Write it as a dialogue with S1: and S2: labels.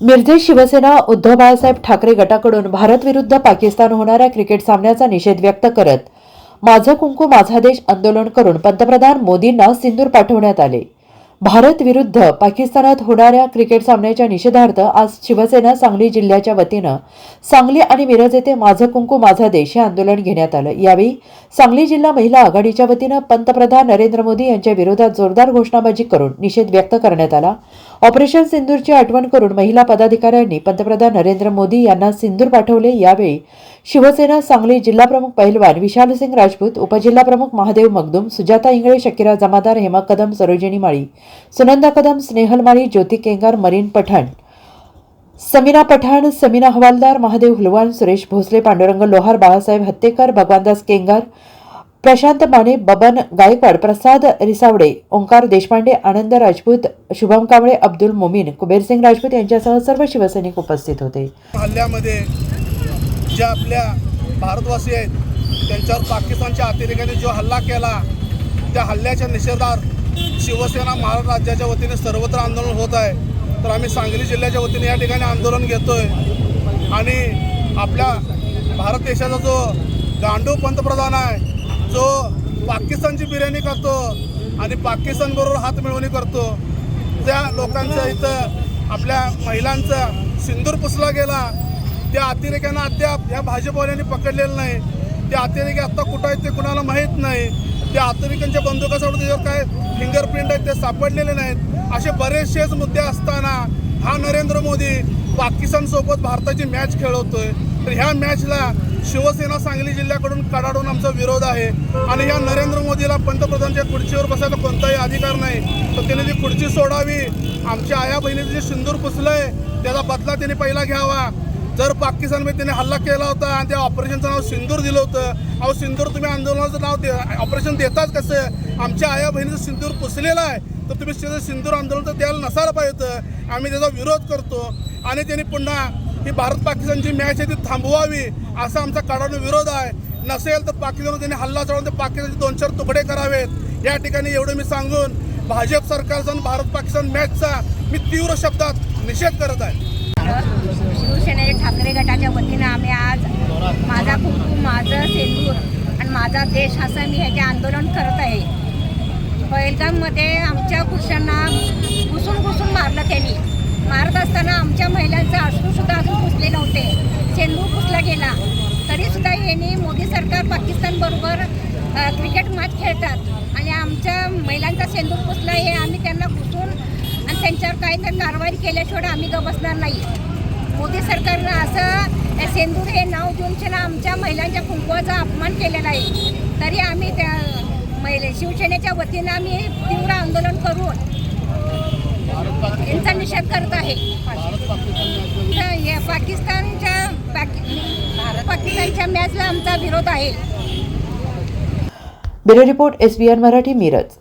S1: मिरजे शिवसेना उद्धव बाळासाहेब ठाकरे गटाकडून भारत विरुद्ध पाकिस्तान होणाऱ्या क्रिकेट सामन्याचा निषेध व्यक्त करत माझं कुंकू माझा देश आंदोलन करून पंतप्रधान मोदींना सिंदूर पाठवण्यात आले. भारत विरुद्ध पाकिस्तानात होणाऱ्या क्रिकेट सामन्याच्या निषेधार्थ आज शिवसेना सांगली जिल्ह्याच्या वतीनं सांगली आणि मिरज येथे माझं कुंकू माझा देश हे आंदोलन घेण्यात आलं. यावेळी सांगली जिल्हा महिला आघाडीच्या वतीनं पंतप्रधान नरेंद्र मोदी यांच्या विरोधात जोरदार घोषणाबाजी करून निषेध व्यक्त करण्यात आला. ऑपरेशन सिंदूरची आठवण करून महिला पदाधिकाऱ्यांनी पंतप्रधान नरेंद्र मोदी यांना सिंदूर पाठवले. यावेळी शिवसेना सांगली जिल्हाप्रमुख पहिलवान विशालसिंग राजपूत उपजिल्हाप्रमुख महादेव मगदुम सुजाता इंगळे शकिरा जमादार हेमा कदम सरोजिनी माळी सुनंदा कदम स्नेहल माळी ज्योती केंगार मरीन पठाण समीना पठाण समीना हवालदार महादेव हुलवान सुरेश भोसले पांडुरंग लोहार बाळासाहेब हत्तेकर भगवानदास केंगार प्रशांत माने बबन गायकवाड प्रसाद रिसावडे ओंकार देशपांडे आनंद राजपूत शुभम कांबळे अब्दुल मोमीन कुबेरसिंग राजपूत यांच्यासह सर्व शिवसैनिक उपस्थित होते.
S2: हल्ल्यामध्ये ज्या आपल्या भारतवासी आहेत त्यांच्यावर पाकिस्तानच्या अतिरेक्याने जो हल्ला केला त्या हल्ल्याच्या निषेधार्थ शिवसेना महाराष्ट्र राज्याच्या वतीने सर्वत्र आंदोलन होत आहे. तर आम्ही सांगली जिल्ह्याच्या वतीने या ठिकाणी आंदोलन घेतो आहे आणि आपल्या भारत देशाचा जो गांडू पंतप्रधान आहे जो पाकिस्तानची बिर्याणी करतो आणि पाकिस्तानबरोबर हात मिळवणी करतो त्या लोकांचं इथं आपल्या महिलांचा सिंदूर पुसला गेला त्या अतिरेक्यांना अद्याप या भाजपवाल्यांनी पकडलेलं नाही. ते अतिरेकी आत्ता कुठं आहेत ते कुणाला माहीत नाही. त्या अतिरेक्यांच्या बंदुकासोबत त्याच्यावर काय फिंगरप्रिंट आहेत ते सापडलेले नाहीत. असे बरेचसेच मुद्दे असताना हा नरेंद्र मोदी पाकिस्तानसोबत भारताची मॅच खेळवतोय. तर ह्या मॅचला शिवसेना सांगली जिल्ह्याकडून कडाडून आमचा विरोध आहे. आणि या नरेंद्र मोदीला पंतप्रधानच्या खुर्चीवर बसायला कोणताही अधिकार नाही. तर त्याने ती खुर्ची सोडावी. आमच्या आया बहिणीचं जे सिंदूर पुसलंय त्याचा बदला त्याने पहिला घ्यावा. जर पाकिस्तानमध्ये त्याने हल्ला केला होता आणि त्या ऑपरेशनचं नाव सिंदूर दिलं होतं अहो सिंदूर तुम्ही आंदोलनाचं नाव दे ऑपरेशन देताच कसं? आमच्या आया बहिणीचं सिंदूर पुसलेलं आहे. तर तुम्ही त्याचं सिंदूर आंदोलन तर द्यायला नसायला पाहिजे. होतं आम्ही त्याचा विरोध करतो. आणि त्यांनी पुन्हा ही भारत पाकिस्तानची मॅच आहे ती थांबवावी असा आमचा कडाडून विरोध आहे. नसेल तर पाकिस्तान त्यांनी हल्ला चढवून ते पाकिस्तानचे दोन चार तुकडे करावेत. या ठिकाणी एवढं मी सांगून भाजप सरकारचा आणि भारत पाकिस्तान मॅचचा मी तीव्र शब्दात निषेध करत आहे.
S3: शिवसेनेच्या ठाकरे गटाच्या वतीनं आम्ही आज माझा कुटुंब माझं सेंदूर आणि माझा देश असं मी ह्याचे आंदोलन करत आहे. पहिलगाममध्ये आमच्या पुरुषांना घुसून घुसून मारलं त्यांनी. मारत असताना आमच्या महिलांचं अश्रूसुद्धा अजून पुसले नव्हते. सेंदूर पुसला गेला. तरीसुद्धा यांनी मोदी सरकार पाकिस्तानबरोबर क्रिकेट मॅच खेळतात. आणि आमच्या महिलांचा सेंदूर पुसला हे आम्ही त्यांना घुसून आणि त्यांच्यावर काहीतरी कारवाई केल्याशिवाय आम्ही ग बसणार नाही. मोदी सरकारनं असं सेंदूर हे नाव देऊन ना आमच्या महिलांच्या कुंकवाचा अपमान केलेला आहे. तरी आम्ही त्या महिले शिवसेनेच्या वतीनं आम्ही तीव्र आंदोलन करून यांचा निषेध करत आहे. पाकिस्तानच्या पाकि भारत पाकिस्तानच्या मॅचला आमचा विरोध आहे.
S1: Bureau report SBN Marathi Miraj.